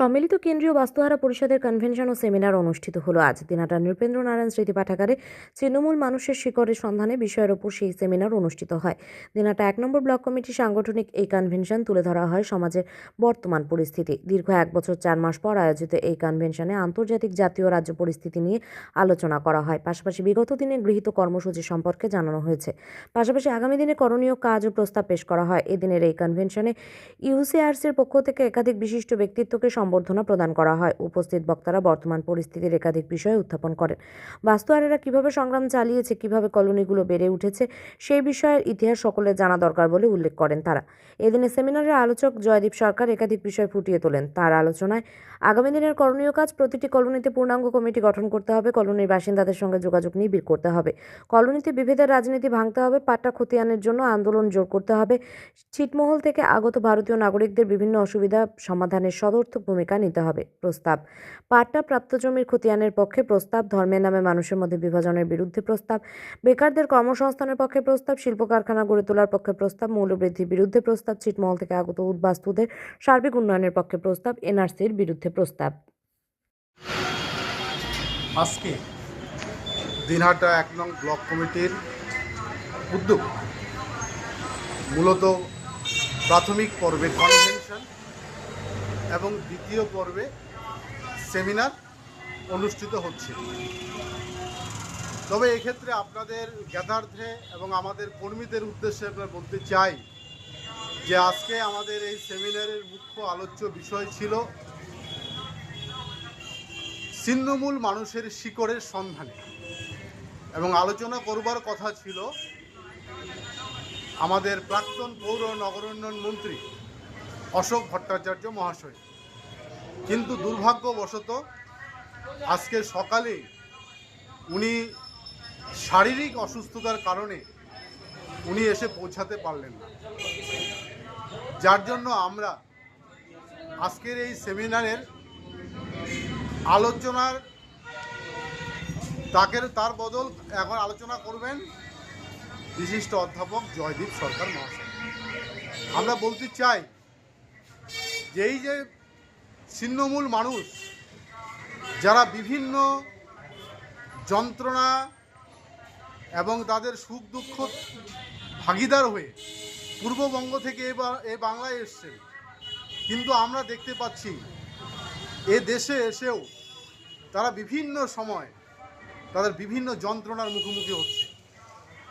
সম্মিলিত কেন্দ্রীয় বাস্তুহারা পরিষদের কনভেনশন ও সেমিনার অনুষ্ঠিত হলো আজ। দিনাটা নৃপেন্দ্র নারায়ণ স্মৃতি পাঠাগারে তৃণমূল মানুষের শিকড়ের সন্ধানে বিষয়ের ওপর সেই সেমিনার অনুষ্ঠিত হয়। দিনাটা এক নম্বর ব্লক কমিটি সাংগঠনিক এই কনভেনশন তুলে ধরা হয় সমাজের বর্তমান পরিস্থিতি। দীর্ঘ এক বছর চার মাস পর আয়োজিত এই কনভেনশনে আন্তর্জাতিক জাতীয় রাজ্য পরিস্থিতি নিয়ে আলোচনা করা হয়। পাশাপাশি বিগত দিনে গৃহীত কর্মসূচি সম্পর্কে জানানো হয়েছে। পাশাপাশি আগামী দিনে করণীয় কাজ ও প্রস্তাব পেশ করা হয়। এদিনের এই কনভেনশনে ইউসিআরসির পক্ষ থেকে একাধিক বিশিষ্ট ব্যক্তিত্বকে সম্বর্ধনা প্রদান করা হয়। উপস্থিত বক্তারা বর্তমান পরিস্থিতির একাধিক বিষয় উত্থাপন করেন। বাস্তুহারেরা কীভাবে সংগ্রাম চালিয়েছে, কীভাবে কলোনিগুলো বেড়ে উঠেছে সেই বিষয়ের ইতিহাস সকলের জানা দরকার বলে উল্লেখ করেন তারা। এদিনে সেমিনারের আলোচক জয়দীপ সরকার একাধিক বিষয় ফুটিয়ে তোলেন। তার আলোচনায়, আগামী দিনের করণীয় কাজ, প্রতিটি কলোনিতে পূর্ণাঙ্গ কমিটি গঠন করতে হবে, কলোনির বাসিন্দাদের সঙ্গে যোগাযোগ নিবিড় করতে হবে, কলোনিতে বিভেদের রাজনীতি ভাঙতে হবে, পাট্টা খতিয়ানের জন্য আন্দোলন জোর করতে হবে, ছিটমহল থেকে আগত ভারতীয় নাগরিকদের বিভিন্ন অসুবিধা সমাধানের সদর্থক ভূমিকা নিতে হবে, প্রস্তাব। পাট্টা প্রাপ্ত জমির খতিয়ানের পক্ষে প্রস্তাব, ধর্মের নামে মানুষের মধ্যে বিভাজনের বিরুদ্ধে প্রস্তাব, বেকারদের কর্মসংস্থানের পক্ষে প্রস্তাব, শিল্প কারখানা গড়ে তোলার পক্ষে প্রস্তাব মূল্যবৃদ্ধির বিরুদ্ধে প্রস্তাব ছিটমহল থেকে আগত উদ্বাস্তুদের সার্বিক উন্নয়নের পক্ষে প্রস্তাব, এনআরসির বিরুদ্ধে প্রস্তাব। আজকে দিনহাটা এক নং ব্লক কমিটির উদ্যোগ মূলত প্রাথমিক পর্বে কনভেনশন এবং দ্বিতীয় পর্বে সেমিনার অনুষ্ঠিত হচ্ছে। তবে এক্ষেত্রে আপনাদের জ্ঞাতার্থে এবং আমাদের কর্মীদের উদ্দেশ্যে আমরা বলতে চাই যে আজকে আমাদের এই সেমিনারের মুখ্য আলোচ্য বিষয় ছিল ছিন্নমূল মানুষের শিকড়ের সন্ধানে। এবং আলোচনা করবার কথা ছিল আমাদের প্রাক্তন পৌর নগরোন্নয়ন মন্ত্রী অশোক ভট্টাচার্য মহাশয়। কিন্তু দুর্ভাগ্যবশত আজকে সকালে উনি শারীরিক অসুস্থতার কারণে উনি এসে পৌঁছাতে পারলেন না। যার জন্য আমরা আজকের এই সেমিনারের আলোচনার তাকে তার বদল এখন আলোচনা করবেন বিশিষ্ট অধ্যাপক জয়দীপ সরকার মহাশয়। আমরা বলতে চাই যে এই যে ছিন্নমূল মানুষ, যারা বিভিন্ন যন্ত্রণা এবং তাদের সুখ দুঃখ ভাগিদার হয়ে পূর্ববঙ্গ থেকে এবার এ বাংলায় এসছে কিন্তু আমরা দেখতে পাচ্ছি এ দেশে এসেও তারা বিভিন্ন সময় তাদের বিভিন্ন যন্ত্রণার মুখোমুখি হচ্ছে।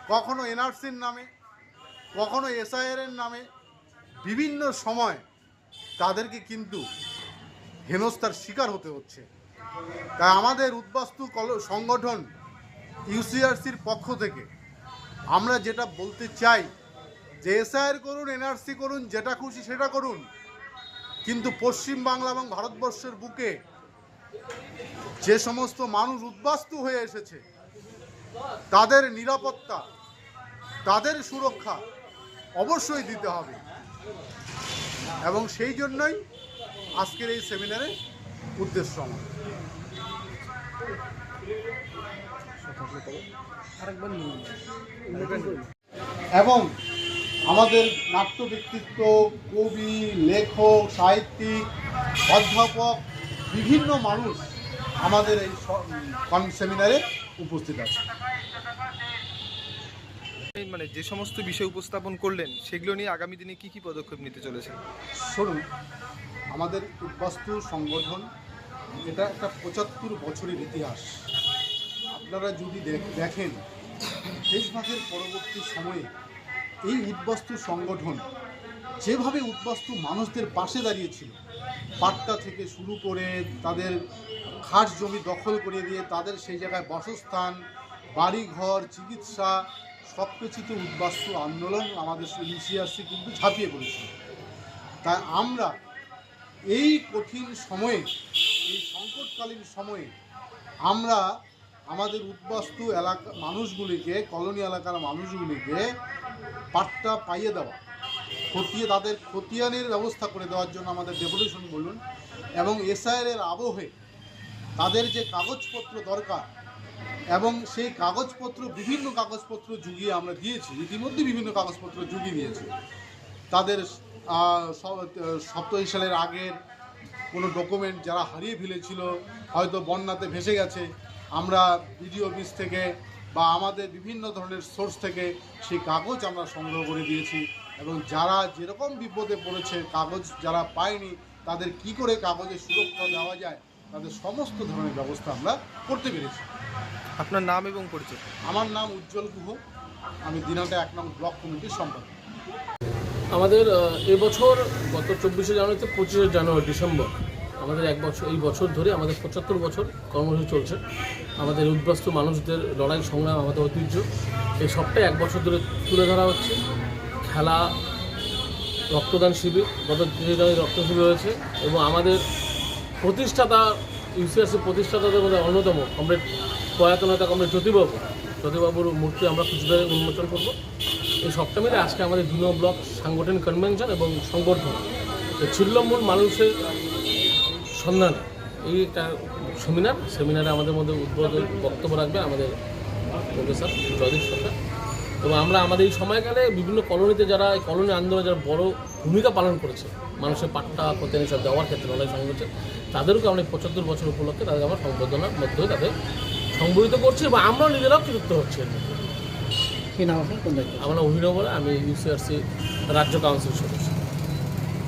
কখনো এনআরসির নামে, কখনো এসআইআরের নামে, বিভিন্ন সময় তাদেরকে কিন্তু হেনস্থার শিকার হতে হচ্ছে। তাই আমাদের উদ্বাস্তু কল- সংগঠন ইউসিআরসির পক্ষ থেকে আমরা যেটা বলতে চাই, যে এসআইআর করুন এনআরসি করুন, যেটা খুশি সেটা করুন, কিন্তু পশ্চিম বাংলা এবং ভারতবর্ষের বুকে যে সমস্ত মানুষ উদ্বাস্তু হয়ে এসেছে, তাদের নিরাপত্তা, তাদের সুরক্ষা অবশ্যই দিতে হবে। এবং সেই জন্যই আজকের এই সেমিনারে উদ্দেশ্য আমার। এবং আমাদের নাট্য ব্যক্তিত্ব কবি, লেখক, সাহিত্যিক, অধ্যাপক, বিভিন্ন মানুষ আমাদের এই সেমিনারে উপস্থিত আছে। মানে যে সমস্ত বিষয় উপস্থাপন করলেন, সেগুলো নিয়ে আগামী দিনে কি কি পদক্ষেপ নিতে চলেছে শুনুন, আমাদের উদ্বাস্তু সংগঠন, এটা একটা পঁচাত্তর বছরের ইতিহাস। আপনারা যদি দেখ- দেখেন দেশভাগের পরবর্তী সময়ে এই উদ্বাস্তু সংগঠন যেভাবে উদ্বাস্তু মানুষদের পাশে দাঁড়িয়েছিল, পাট্টা থেকে শুরু করে তাদের খাস জমি দখল করে দিয়ে তাদের সেই জায়গায় বাসস্থান, বাড়িঘর, চিকিৎসা সব কিছুতে উদ্বাস্তু আন্দোলন আমাদের ইউসিআরসি কিন্তু ঝাঁপিয়ে পড়েছিল তাই আমরা এই কঠিন সময়ে, এই সংকটকালীন সময়ে আমরা আমাদের উদ্বাস্তু এলাকা মানুষগুলিকে, কলোনি এলাকার মানুষগুলিকে পাট্টা পাইয়ে দেওয়া, খতিয়ে তাদের খতিয়ানের ব্যবস্থা করে দেওয়ার জন্য আমাদের ডেপুটেশন বলুন এবং এসআইআর এর আবহে তাদের যে কাগজপত্র দরকার এবং সেই কাগজপত্র বিভিন্ন কাগজপত্র যুগিয়ে আমরা দিয়েছি ইতিমধ্যে বিভিন্ন কাগজপত্র যুগিয়ে দিয়েছি। তাদের আহ, স- সপ্তদশ সালের আগের কোনো ডকুমেন্ট যারা হারিয়ে ফেলেছিল হয়তো বন্যাতে ভেসে গেছে আমরা বিডিও অফিস থেকে বা আমাদের বিভিন্ন ধরনের সোর্স থেকে সেই কাগজ আমরা সংগ্রহ করে দিয়েছি এবং যারা যেরকম বিপদে পড়েছে কাগজ যারা পায়নি তাদের কি করে কাগজে সুরক্ষা দেওয়া যায় তাদের সমস্ত ধরনের ব্যবস্থা আমরা করতে পেরেছি। আপনার নাম এবং পরিচয়। আমার নাম উজ্জ্বল গুহ। আমি দিনাটা এক নং ব্লক কমিটির সম্পাদক। আমাদের এবছর গত চব্বিশে জানুয়ারি থেকে পঁচিশে জানুয়ারি ডিসেম্বর আমাদের এক বছর এই বছর ধরে আমাদের পঁচাত্তর বছর কর্মসূচি চলছে। আমাদের উদ্বাস্ত মানুষদের লড়াই সংগ্রাম আমাদের ঐতিহ্য এই সবটাই এক বছর ধরে তুলে ধরা হচ্ছে। খেলা রক্তদান শিবির গত রক্ত শিবির হয়েছে এবং আমাদের প্রতিষ্ঠাতা ইউসিআরসি প্রতিষ্ঠাতাদের মধ্যে অন্যতম কমরেড প্রয়াত নেতা কমরেড জ্যোতিবাবু। জ্যোতিবাবুর মূর্তি আমরা কুচবিহারে উন্মোচন করব। এই সবটা আজকে আমাদের দুনো ব্লক সাংগঠনিক কনভেনশন এবং সংগঠন ছিল্লমূল মানুষের সন্ধানে। এই একটা সেমিনার। সেমিনারে আমাদের মধ্যে উদ্বোধন বক্তব্য রাখবে আমাদের প্রফেসর জয়দীপ সরকার। এবং আমরা আমাদের এই সময়কালে বিভিন্ন কলোনিতে যারা, এই কলোনি আন্দোলনে যারা বড় ভূমিকা পালন করেছে, মানুষের পাট্টা প্রতিনিধি সব দেওয়ার ক্ষেত্রে, লড়াই সংগঠন তাদেরকে আমরা পঁচাত্তর বছর উপলক্ষে তাদের আমরা সংবর্ধনার মধ্যে তাদের সংবলিত করছি বা আমরাও নিজেরাও কৃতিত্ব হচ্ছে। কি নাম আপনার? কোন দায়িত্ব? আমার অভিনব আমি ইউসিআরসি রাজ্য কাউন্সিল সদস্য।